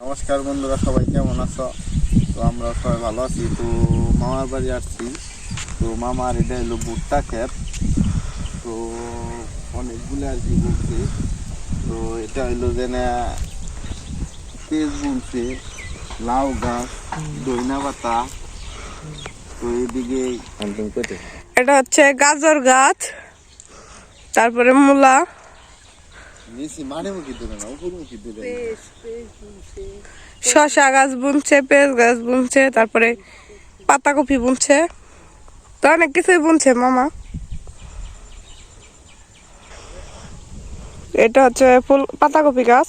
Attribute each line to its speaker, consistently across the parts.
Speaker 1: নমস্কার বন্ধুরা সবাই কেমন আছো? তো আমরা সবাই ভালো আছি। তো মামার বাড়ি আসছি। তো মামার এটা হলো ভুট্টা ক্ষেত তো অনেকগুলো আর কি বলছে তো এটা হইল যে না পেঁয়াজ বুনছে লাউ গাছ দইনা পাতা। তো এদিকে
Speaker 2: এটা হচ্ছে গাজর গাছ তারপরে মূলা
Speaker 1: নিচে মাঠে মুখি দিলে না উপর মুখি দিলে
Speaker 2: শশা গাছ বুনছে পেঁয়াজ গাছ বুনছে তারপরে পাতাকপি বুনছে। তো অনেক কিছুই বুনছে মামা। এটা হচ্ছে ফুল পাতাকপি গাছ।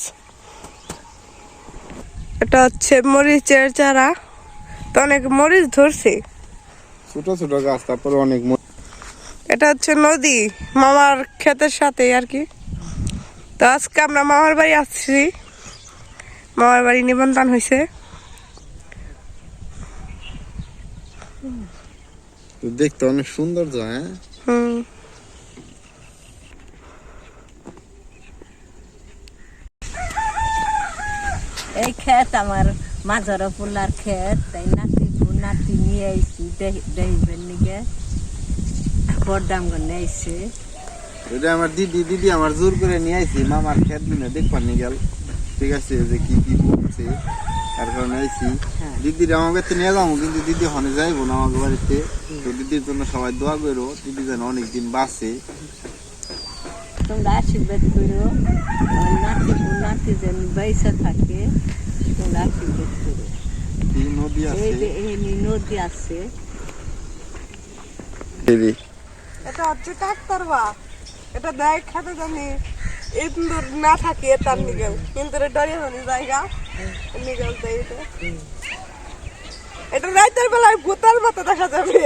Speaker 2: এটা হচ্ছে মরিচের চারা। তো অনেক মরিচ ধরছে।
Speaker 1: ছোট ছোট গাছ তারপরে অনেক
Speaker 2: এটা হচ্ছে নদী মামার ক্ষেতের সাথে আর কি। তো আজকে আমরা মামার বাড়ি আসছি। মামার বাড়ি নিবন্ধন হয়েছে
Speaker 1: তো দেখতে অনেক সৌন্দর্য হ্যাঁ?
Speaker 2: হুম।
Speaker 3: এই ক্ষেত আমার মাঝর পোলার ক্ষেত তাই নাতি নাতি নিয়ে আইছি দেহিবেন নিগে। বরদাম গনে আইছে।
Speaker 1: এটা আমার দিদি দিদি আমার জোর করে নিয়ে আইছি মামার খেত দিনে দেখবার নি গেল। ঠিক আছে যে কি কি বলছে তার কারণে আইছি।
Speaker 3: হ্যাঁ।
Speaker 1: দিদির আমার কাছে নিয়ে যাব কিন্তু দিদি হনে যাইবো না আমাকে বাড়িতে। তো দিদির জন্য সবাই দোয়া করো দিদি যেন অনেকদিন বাঁচে।
Speaker 3: তোমরা আশীর্বাদ করো আমার নাতি নাতি যেন বাইসা থাকে তোমরা আশীর্বাদ করো।
Speaker 1: নদী আছে।
Speaker 3: যে এই নদী আছে।
Speaker 1: দিদি।
Speaker 2: এটা হচ্ছে ট্রাক্টর বা এটা দেয় খেতে জানি। ইন্দুর না থাকে তার নিগেল। কিন্তু ডরে হনি জায়গা। নিগেল দেয় এটা এটা রাতের বেলায় ভূতার মতো দেখা যাবে।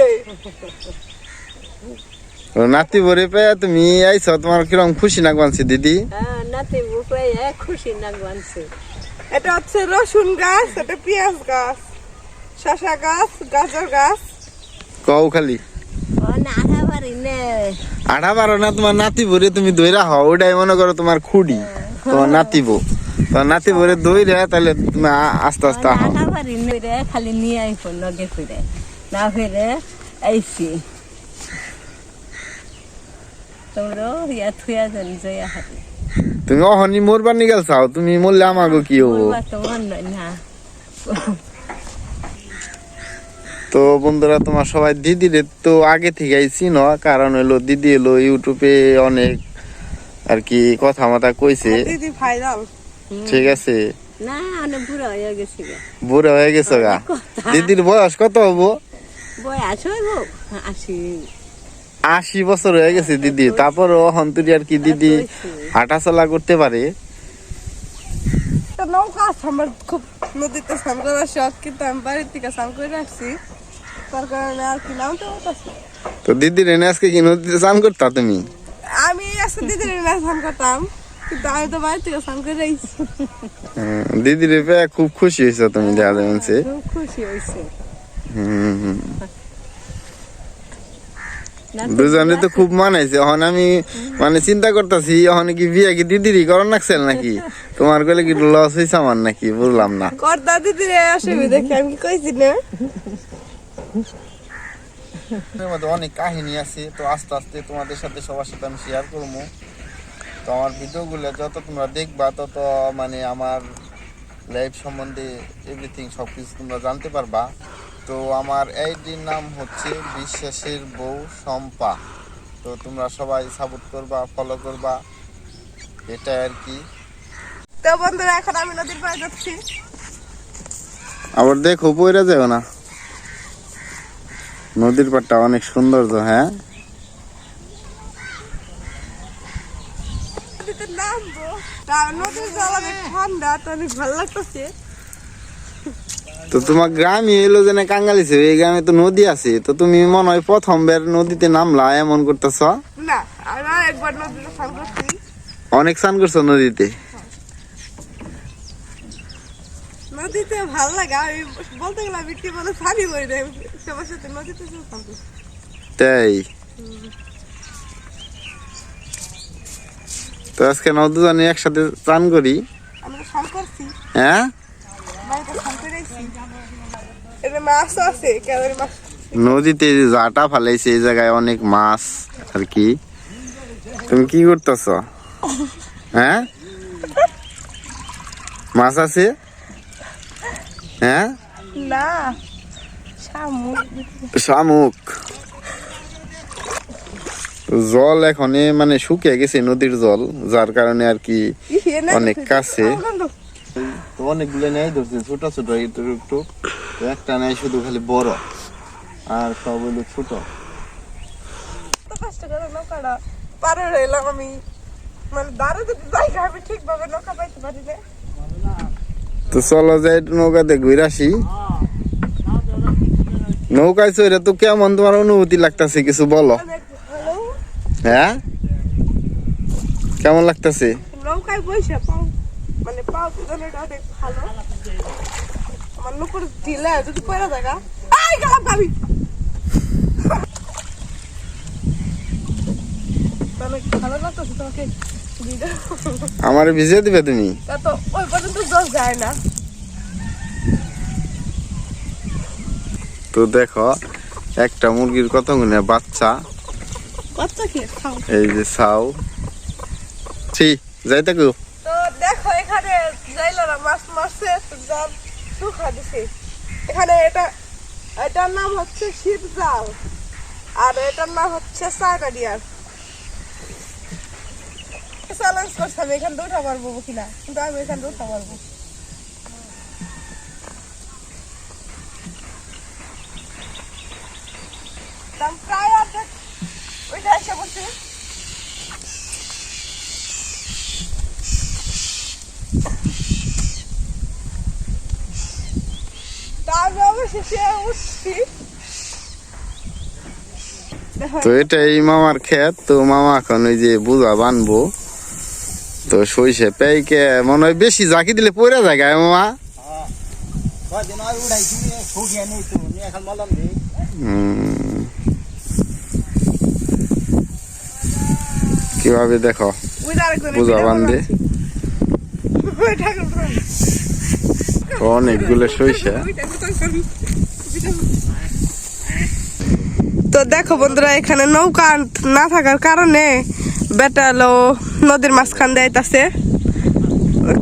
Speaker 1: নাতি ভরে পেয়ে তুমি আইছো তোমার কীরকম খুশি না গনছি দিদি?
Speaker 3: হ্যাঁ নাতি বুকে খুশি না গনছে
Speaker 2: এটা হচ্ছে রসুন গাছ এটা পেঁয়াজ গাছ শশা গাছ গাজর গাছ।
Speaker 1: কও খালি।
Speaker 3: ও না নে
Speaker 1: আঠা বারো না তোমার নাতি ভরে তুমি দইরা হও ওটাই মনে করো তোমার খুঁড়ি তোমার নাতিব তোমার নাতি ভরে তাহলে তুমি আস্তে আস্তে আহো।
Speaker 3: আহা বাড়ি রে খালি নিয়ে নগে ফিরে না ফিরে আইসি তোমরা ইয়া থুয়া যেন জয়া হাতে
Speaker 1: তুমি অহনি মরবার নিগেল চাও তুমি মরলে আমাগো কি হব?
Speaker 3: না।
Speaker 1: তো বন্ধুরা তোমার সবাই দিদিরে তো আগে থেকে চিনো কারণ হলো দিদি এলো ইউটিউবে অনেক আর কি কথা মাথা কইছে
Speaker 2: দিদি ভাইরাল
Speaker 1: ঠিক আছে?
Speaker 3: না অনেক বুড়ো হয়ে গেছি গো।
Speaker 1: হয়ে গেছো গা? দিদির বয়স কত হব
Speaker 3: বয়স হইব আসি
Speaker 1: আশি বছর হয়ে গেছে দিদি তারপর হন্তুরি আর কি দিদি হাঁটা চলা করতে পারে?
Speaker 2: নৌকা আমার খুব নদীতে স্নান করার শখ কিন্তু আমি বাড়ির থেকে স্নান করে রাখছি তার কারণে আর কি নামতে পারতাছি
Speaker 1: তো দিদির এনে আজকে কি নদীতে স্নান করতা তুমি?
Speaker 2: আমি আজকে দিদির স্নান করতাম কিন্তু আমি তো বাড়ি থেকে স্নান করে রাখছি
Speaker 1: দিদির পেয়ে খুব খুশি হয়েছো তুমি দেখা যাচ্ছে
Speaker 3: খুব খুশি হয়েছে।
Speaker 1: হুম। হুম দুজনে তো খুব মানাইছে এখন আমি মানে চিন্তা করতেছি এখন কি বিয়ে কি দিদিরই করন নাকছেন নাকি? তোমার গেলে কি লস হয়েছে আমার নাকি বুঝলাম না।
Speaker 2: করদা দিদির অসুবিধা কি? আমি কি কইছি না।
Speaker 1: এর মধ্যে অনেক কাহিনী আছে তো আস্তে আস্তে তোমাদের সাথে সবার সাথে আমি শেয়ার করব। তো আমার ভিডিওগুলো যত তোমরা দেখবা তত মানে আমার লাইফ সম্বন্ধে এভরিথিং সব কিছু তোমরা জানতে পারবা। তো আমার এইটির নাম হচ্ছে বিশ্বাসের বউ শম্পা। তো তোমরা সবাই সাপোর্ট করবা ফলো করবা। এটা আর কি।
Speaker 2: তো বন্ধুরা এখন আমি নদীর পাড়ে যাচ্ছি।
Speaker 1: আবার দেখো বইরা যাও না। নদীর পাড়টা অনেক হ্যাঁ?
Speaker 2: নামবো। তা ঠান্ডা তো
Speaker 1: তোমার গ্রামই এলো যে কাঙ্গালিছে এই গ্রামে তো নদী আছে। তো তুমি মনে হয় প্রথমবার নদীতে নামলা এমন করতেছ?
Speaker 2: না একবার নদীতে স্নান করছি।
Speaker 1: অনেক স্নান করছ নদীতে?
Speaker 2: নদীতে ভালো লাগে আমি বলতে গেলে আমি কি বলে স্নানই করি না সবার সাথে নদীতে
Speaker 1: তাই? তো আজকে নদী একসাথে স্নান করি।
Speaker 2: আমরা স্নান করছি।
Speaker 1: হ্যাঁ?
Speaker 2: মাছ আছে মাছ।
Speaker 1: নদীতে জাটা ফালাইছে এই জায়গায় অনেক মাছ আর কি। তুমি কি করতেছ? হ্যাঁ? মাছ আছে? হ্যাঁ?
Speaker 2: না শামুক।
Speaker 1: জল এখনে মানে শুকিয়ে গেছে নদীর জল যার কারণে আর কি অনেক কাছে। অনেকগুলো নেই ধরছে ছোট ছোট একটু। একটু একটা নেই শুধু খালি বড় আর সব হইল ছোট।
Speaker 2: কষ্ট করে নৌকাটা পারে রইলাম আমি। মানে দাঁড়ে যদি জায়গা আমি ঠিকভাবে নৌকা পাইতে পারি না
Speaker 1: তো চলো যাই নৌকাতে ঘুরে আসি। নৌকায় চড়ে তো কেমন তোমার অনুভূতি লাগতেছে কিছু বলো? হ্যাঁ? কেমন লাগতেছে?
Speaker 2: নৌকায় বসে পাও মানে পাও পিছনেটা অনেক ভালো। আমার নুপুর ঢিলা যদি পড়ে থাকা। আই গেলাম ভাবি ভালো লাগতেছে তোমাকে? ভিডিও
Speaker 1: আমার ভিজিয়ে দিবে তুমি?
Speaker 2: তা ওই পর্যন্ত জল যায় না।
Speaker 1: তো দেখো একটা মুরগির কত গুণে বাচ্চা।
Speaker 2: বাচ্চা খাও।
Speaker 1: এই যে ছাও ছি যাই থাকো।
Speaker 2: তো দেখো এখানে জাইলারা মাছ মারছে জাল শুকা দিছে। এখানে এটা এটার নাম হচ্ছে শিব জাল আর এটার নাম হচ্ছে সাইকাডিয়ার চ্যালেঞ্জ এখান পারব কিনা? কিন্তু আমি এখান পারব তো
Speaker 1: এটাই মামার ক্ষেত তো মামা এখন ওই যে বুঝা বানবো। তো সইষে পেইকে মনে হয় বেশি জাকি দিলে পড়ে যায় গায়ে মামা কীভাবে দেখো?
Speaker 2: আরেকজনের
Speaker 1: বান্ধে। অনেকগুলো সইষে
Speaker 2: তো দেখো বন্ধুরা এখানে নৌকা না থাকার কারণে বেটা হলো নদীর মাঝখান দিয়ে আইতাছে।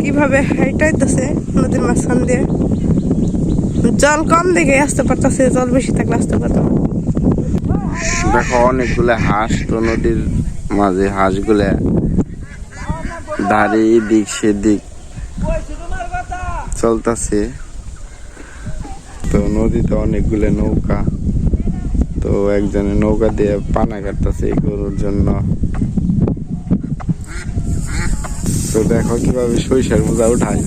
Speaker 2: কীভাবে হাইটাইতেছে নদীর মাঝখান দিয়ে? জল কম দেখে আসতে পারতাছে, জল বেশি থাকলে আসতে পারতাম
Speaker 1: দেখো, অনেকগুলো হাঁস তো নদীর মাঝে, হাঁসগুলো ধারে এদিক সেদিক চলতেছে। তো নদীতে অনেকগুলো নৌকা, তো একজনে নৌকা দিয়ে পানা কাটতেছে গরুর জন্য। তো দেখো কীভাবে সরিষার বোঝা উঠায়।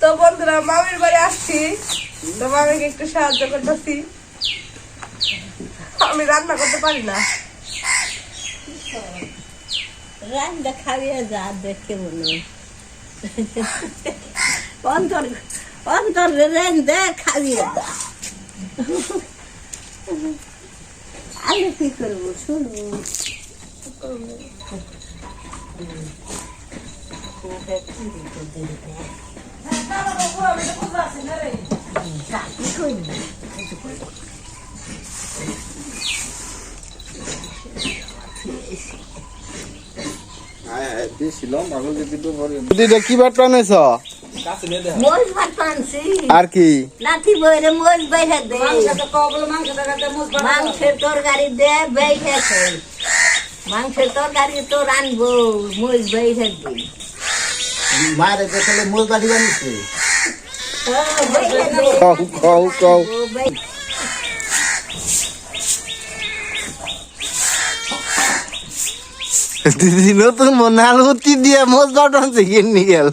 Speaker 2: তো বন্ধুরা মামির বাড়ি আসছি। তো মামিকে একটু সাহায্য করতেছি। আমি রান্না করতে পারি না।
Speaker 3: রান্না খাইয়ে যা দেখে মনে অন্তর অন্তর রেন্দে খাইয়ে যা আমি কি করব শুনব?
Speaker 1: দিদিটা কি বানাইছ?
Speaker 3: মোজ
Speaker 1: আর কি?
Speaker 3: লাঠি বইরে মোজ বাইরে দে। মাংসের তরকারি দে বাইরে মাংসের তরকারি তো রানবো মোজ বাইরে দে।
Speaker 4: মারে দেখলে মূল বাড়ি বানিয়েছে।
Speaker 1: কও কও কও
Speaker 3: ও, বাইরে
Speaker 1: দিদি নতুন মনে আলুতি দিয়ে মোজ বাটন শিখে নিয়ে গেল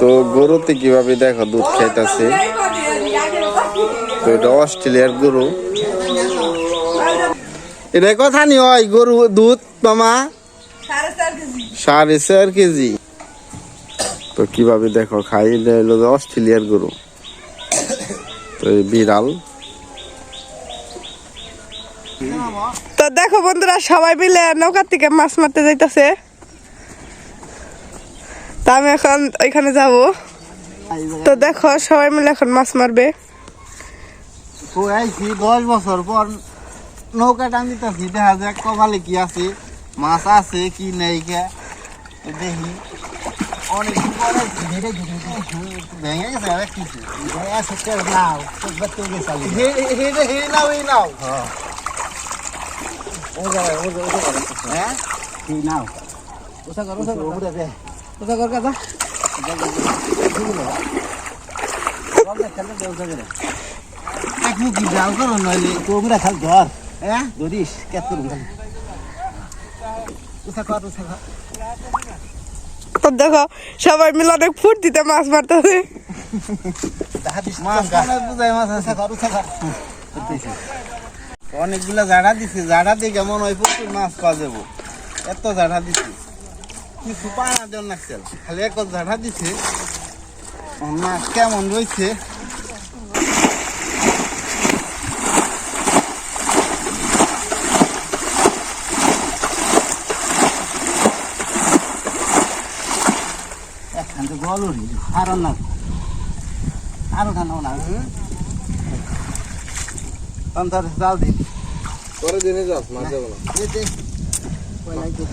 Speaker 1: তো গরুতে কীভাবে দেখো দুধ খাইতেছে? তো এটা অস্ট্রেলিয়ার গরু। এটা কথা নি হয় গরু দুধ মামা? সাড়ে চার কেজি। তো কীভাবে দেখো খাই এটা হলো অস্ট্রেলিয়ার গরু। তো এই বিড়াল।
Speaker 2: তো দেখো বন্ধুরা সবাই মিলে নৌকার থেকে মাছ মারতে যাইতেছে। তা আমি এখন ওইখানে যাব। তো দেখো সবাই মিলে এখন মাছ মারবে।
Speaker 1: দশ বছর পর নৌকা টানিতেছি দেখা যাক কপালে কি আছে মাছ আছে কি নেই কে দেখি। অনেক পরে ভেঙে গেছে আর কিছু
Speaker 4: নাও তোর বাচ্চা গেছে আলি।
Speaker 1: হেঁটে হেঁটে নাও এই নাও
Speaker 4: ও জায়গায়, ও জায়গায়, ও জায়গায়।
Speaker 1: হ্যাঁ
Speaker 4: এই নাও। ওসা কর, ওসা কর, ওপরে দে। ওসা কর, কাকা। ওপরে খেলে দে, ওসা করে।
Speaker 1: একটু কি জাল করো নইলে
Speaker 4: তো খাল ধর।
Speaker 1: হ্যাঁ
Speaker 4: ধরিস, ক্যাচ করুন ওসা কর, ওসা কর।
Speaker 2: তো দেখো, সবাই মিলে অনেক ফুর্তিতে মাছ মারতেছে
Speaker 4: কর। করতেছে।
Speaker 1: অনেকগুলা জাড়া দিছে জাড়া দিয়ে কেমন হয় প্রচুর মাছ পাওয়া যাব এত জাড়া দিছি কিছু পানা দেন লাগছে খালি এক জাড়া দিছে মাছ কেমন রয়েছে
Speaker 4: একখান তো গলু রে, আরও না। আরও খানাও না।
Speaker 1: তার জাল দিন
Speaker 5: পরে দিনে যাস মাছ যাব
Speaker 4: দে, দে। পয়লাই দে।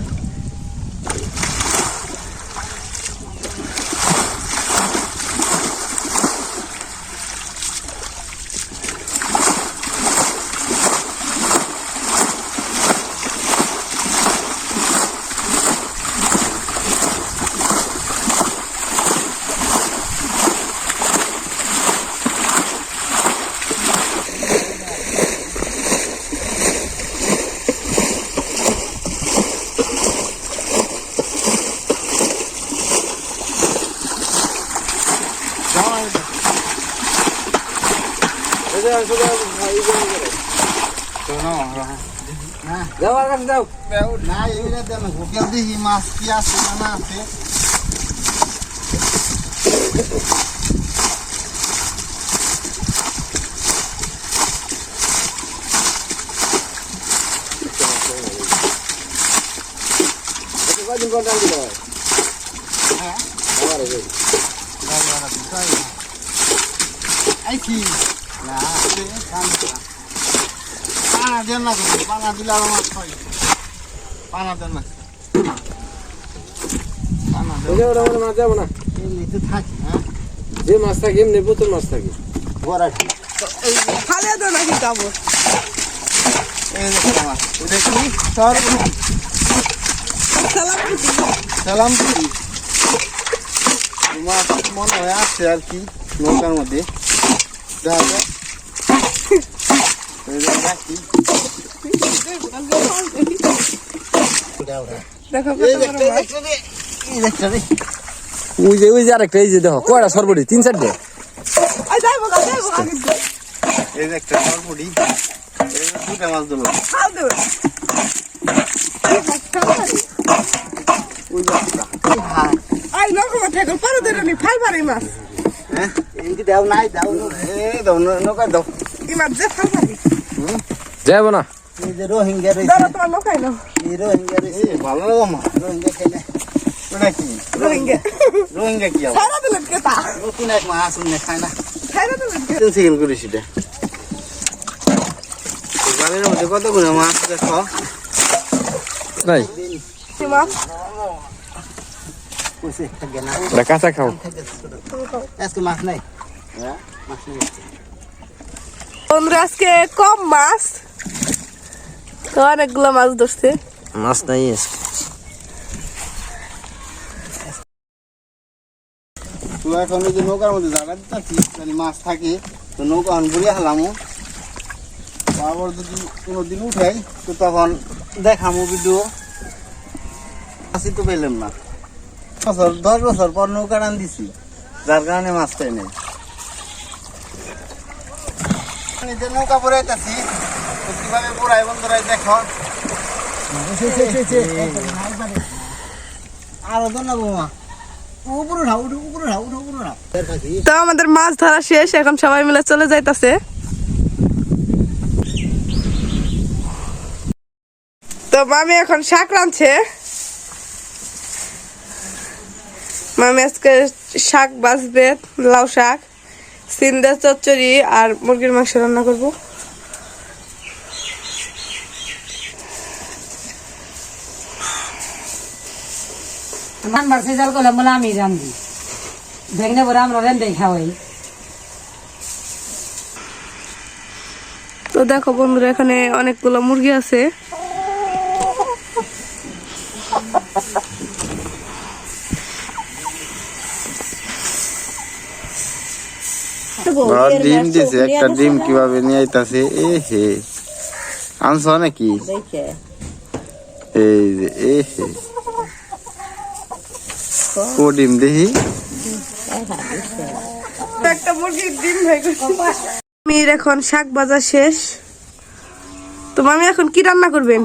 Speaker 1: মাছ কি আছে আছে
Speaker 5: কদিন টান দিতে হ্যাঁ এই
Speaker 1: আইছি না আছে পানা দেন না পানা দিলে আরও মাছ পাই পানা দেন না।
Speaker 5: মানে মাছ যাব না।
Speaker 4: থাকি,
Speaker 1: হ্যাঁ?
Speaker 5: যে মাছ থাকে এমনি প্রচুর মাছ থাকে।
Speaker 4: বড়াটি।
Speaker 2: ফালে তো নাকি যাব
Speaker 1: সালাম দিদি মনে হয় আছে আর কি নৌকার মধ্যে। রাখি।
Speaker 5: ওই যে ওই যে আরেকটা এই যে দেখো কয়টা সরবটি তিন চারটে
Speaker 2: এই যাইবো গা, যাইবো গা কিন্তু।
Speaker 1: এই যে একটা দুটা মাছ ধরলো
Speaker 2: নৌকো পারো নি, ফাল পারি মাছ।
Speaker 1: হ্যাঁ
Speaker 4: দাও নাই, দাও না।
Speaker 1: এই দাও নৌ- নৌকা দাও
Speaker 2: এই মাছ যে ফাল পারি।
Speaker 5: যাব না
Speaker 4: এই যে রোহিঙ্গা রয়েছে,
Speaker 2: ধরো তোমার নৌকায় নাও।
Speaker 4: এই রোহিঙ্গা রয়েছে,
Speaker 1: এই ভালো লাগো মা
Speaker 4: রোহিঙ্গা খেলে।
Speaker 1: ওটা কি
Speaker 2: রোহিঙ্গা।
Speaker 1: রোহিঙ্গা কি
Speaker 2: ছাইরা দিলেন কে
Speaker 4: নতুন এক মাছ উনি খায় না।
Speaker 2: ছাইরা দিলেন কে?
Speaker 1: তিন সেকেন্ড করিস এটা বাড়ির মধ্যে কতগুলো মাছ দেখো
Speaker 5: নাই
Speaker 2: মাছ?
Speaker 4: না।
Speaker 5: কাঁচা খাও
Speaker 4: আজকে মাছ নাই
Speaker 1: হ্যাঁ
Speaker 4: মাছ নেই
Speaker 2: বন্ধুরা আজকে কম মাছ তো অনেকগুলো মাছ ধরছে
Speaker 5: মাছ নাই
Speaker 1: তো এখন ওই যে নৌকার মধ্যে জায়গা দিতেছি যদি মাছ থাকে তো নৌকা এখন ঘুরিয়ে হালামো আবার যদি কোনো দিন উঠাই তো তখন দেখামো ভিডিও মাছই তো পেলাম না বছর দশ বছর পর নৌকা রান দিছি যার কারণে মাছ পাই নাই নৌকা পরে আইতাছি তো কীভাবে পুরাই বন্ধুরাই দেখো।
Speaker 4: আরও তো বৌমা।
Speaker 2: আমাদের মাছ ধরা শেষ এখন সবাই মিলে চলে যাইতাছে। তো মামি এখন শাক রাঁধছে। মামি আজকে শাক বাজবে লাউ শাক সিন্দা চচ্চড়ি আর মুরগির মাংস রান্না করব।
Speaker 6: রান্নার সিজাল করলে বলে আমি রান্ধি ভেঙে পরে আমরা রেন্দে খাওয়াই
Speaker 2: তো দেখো বন্ধুরা এখানে অনেকগুলো মুরগি আছে।
Speaker 1: আর ডিম দিছে একটা ডিম কীভাবে নিয়ে আইতাছে এ হে। আনছ নাকি? এই যে এ হে। ও ডিম দেখি
Speaker 2: একটা মুরগির ডিম হয়ে এখন শাক ভাজা শেষ। তো মামি এখন কি রান্না করবেন?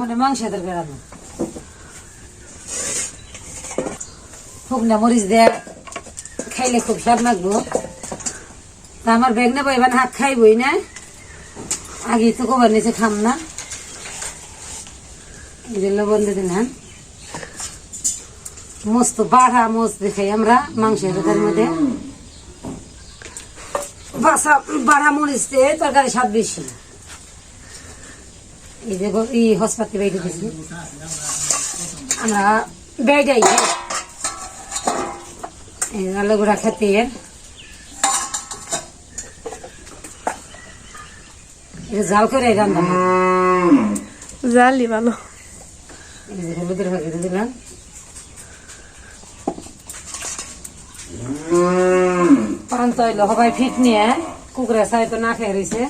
Speaker 6: শুকনা মরিচ দিয়ে খাইলে খুব স্বাদ লাগবো। তা আমার বেগনে বইবেন হাত খাইবই না। আগে তো কবার নিচে খাম না। এই যে লবণ দিয়ে মস্ত বাড়া মোচ দেখাই আমরা মাংসের মধ্যে বাসা বাড়া মরিচ দিয়ে তরকারি স্বাদ বেশি। এই যে ব- এই হসপাতি বাইরে দিছি আমরা বেড়াই। এই আলু গুঁড়া খেতে। জাল করে রান্না।
Speaker 2: জালি ভালো।
Speaker 6: হলুদের ভাগে দিলাম। পান তৈল সবাই ফিট নিয়ে কুকুরে চাই তো না খেয়ে রয়েছে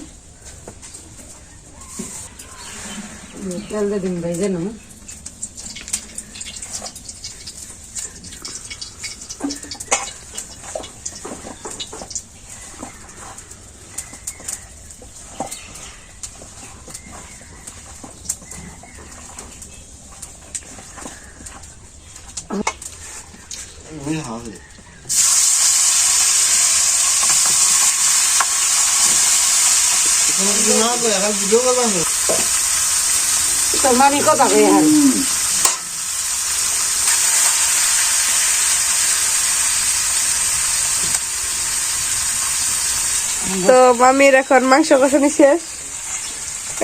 Speaker 6: তেল দিয়ে দিন ভাই জানো তো মামি
Speaker 2: তো মামির এখন মাংস কষানি শেষ।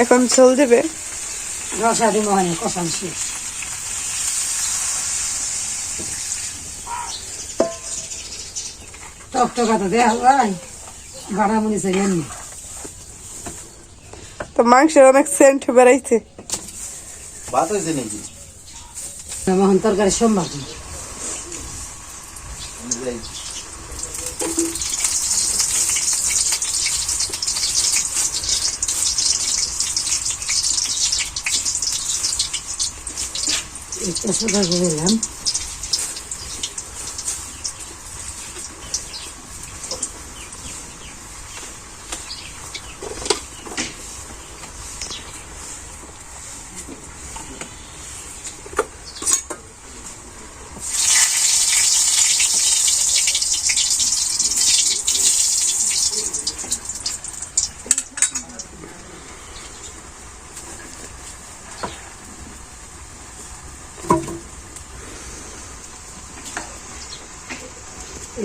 Speaker 2: এখন ঝোল দেবে।
Speaker 6: রসা দিব হয় কষান শেষ। টকটকা তো দেয়া হয় বাড়া মনে চাই
Speaker 2: তো মাংসের অনেক সেন্ট বেড়াইছে।
Speaker 1: ভাত হয়েছে নাকি
Speaker 6: তরকারি সোমবার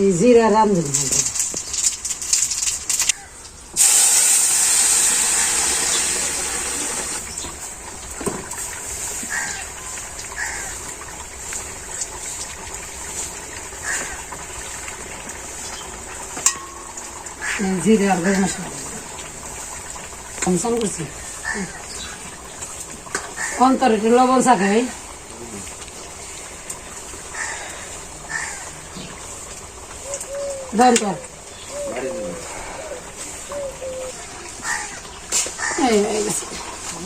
Speaker 6: এই জিরা রান্ধুন জিরা আর গরম মশলা। কমসন করছি। অন্তর একটু লবণ শাখাই দরকার এই এই গেছে।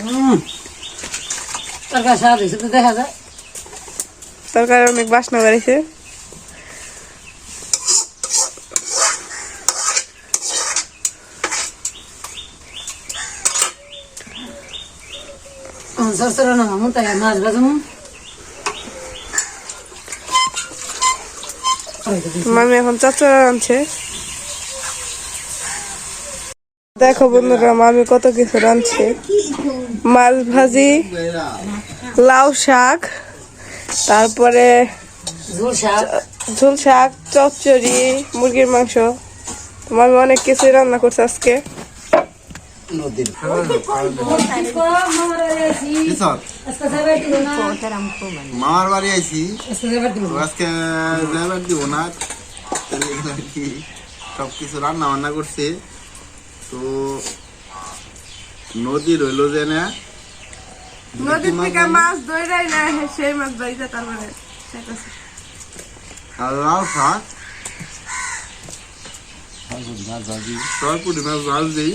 Speaker 6: উম। তরকারি স্বাদ হয়েছে তো দেখা যায়
Speaker 2: তরকারি অনেক বাসনা বেড়াইছে
Speaker 6: এখন সরসরা না মামু তাই মাছ ভাজমু
Speaker 2: মামি এখন চাচড়া রাঁধছে দেখো বন্ধুরা মামি কত কিছু রাঁধছে। মাছ ভাজি লাউ শাক তারপরে
Speaker 6: ঝোল শাক
Speaker 2: চচ্চড়ি মুরগির মাংস। মামি অনেক কিছুই রান্না করছে আজকে।
Speaker 1: নদীর
Speaker 6: মামার বাড়ি আইছি
Speaker 1: কিসর
Speaker 6: আজকে যাবার দিব না
Speaker 1: মামার বাড়ি আইছি
Speaker 6: আজকে যাবার দিব
Speaker 1: তো আজকে ড্রাইভার দিব না তাহলে এগুলো আর কি সব কিছু রান্না বান্না করছে তো নদী রইল যে না
Speaker 2: নদীর থেকে মাছ ধরাই না সেই মাছ বাড়িতে তারপরে
Speaker 1: আর লাল শাক সরপুরি মাছ ভাজ দিই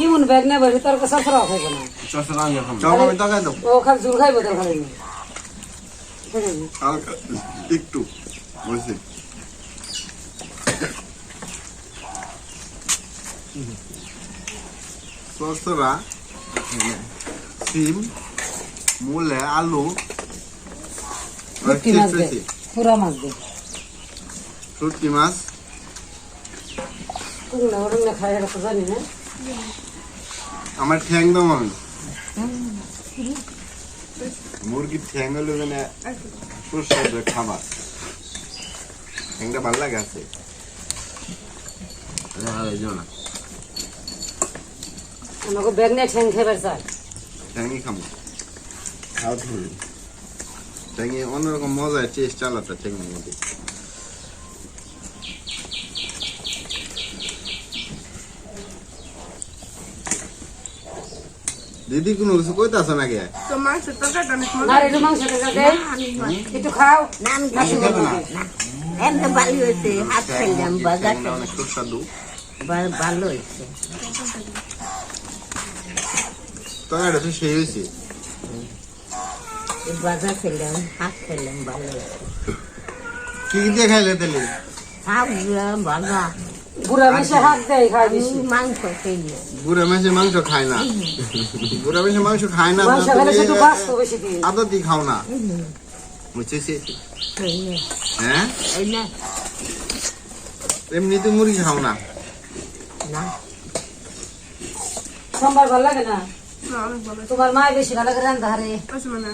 Speaker 6: কি মন ব্যাগ নেবে তোর কাছে সরসরা খাইব না।
Speaker 1: চল আমি তাকাই দাও।
Speaker 6: ও খালি ঝোল খাইব তোর খালি
Speaker 1: হালকা একটু বুঝছি সরসরা সিম মূলে আলু
Speaker 6: মাছ দে পুরা মাছ দে।
Speaker 1: শুটকি মাছ।
Speaker 6: কুমড়া খাই এটা জানি না।
Speaker 1: আমার ঠ্যাং দাও আমি মুরগির ঠ্যাং হলো মানে সুস্বাদু খাবার। ঠ্যাংটা ভালো লাগে আছে।
Speaker 6: আমাকে ব্যাগ নিয়ে ঠ্যাং খাইবার চাই
Speaker 1: ঠ্যাংই খাব। ঠ্যাংয়ে অন্যরকম মজার টেস্ট আলাদা ঠ্যাংয়ের মধ্যে। দিদি কোনো কিছু কইতাছ নাকি?
Speaker 2: তো মাংসের তরকারিটা অনেক
Speaker 6: না রে, একটু মাংস টাকা দে একটু খাও।
Speaker 3: না আমি খাব না। এমনি ভালো হয়েছে হাত খেললাম বাজার ভালো হয়েছে।
Speaker 1: তরকারিটা তো সেই হয়েছে।
Speaker 3: বাজার খেললাম হাত খেললাম ভালো হয়েছে।
Speaker 1: কি কি দিয়ে খাইলে তাহলে?
Speaker 3: হাত বাজা
Speaker 6: বুড়া মেশে হাত দেয় খাই বেশি।
Speaker 3: মাংস খেয়ে
Speaker 1: বুড়া মাসে মাংস খায় না। বুড়া মাসে মাংস খায় না
Speaker 6: মাংস খেলে শুধু বাস্ত বেশি দিয়ে
Speaker 1: আদতি খাও না। বুঝছিস? হ্যাঁ? এমনি তো মুরগি খাও না।
Speaker 3: না।
Speaker 6: সোমবার ভালো লাগে না?
Speaker 2: না, অনেক ভালো
Speaker 6: তোমার মা বেশি ভালো করে রান্না হারে
Speaker 2: মানে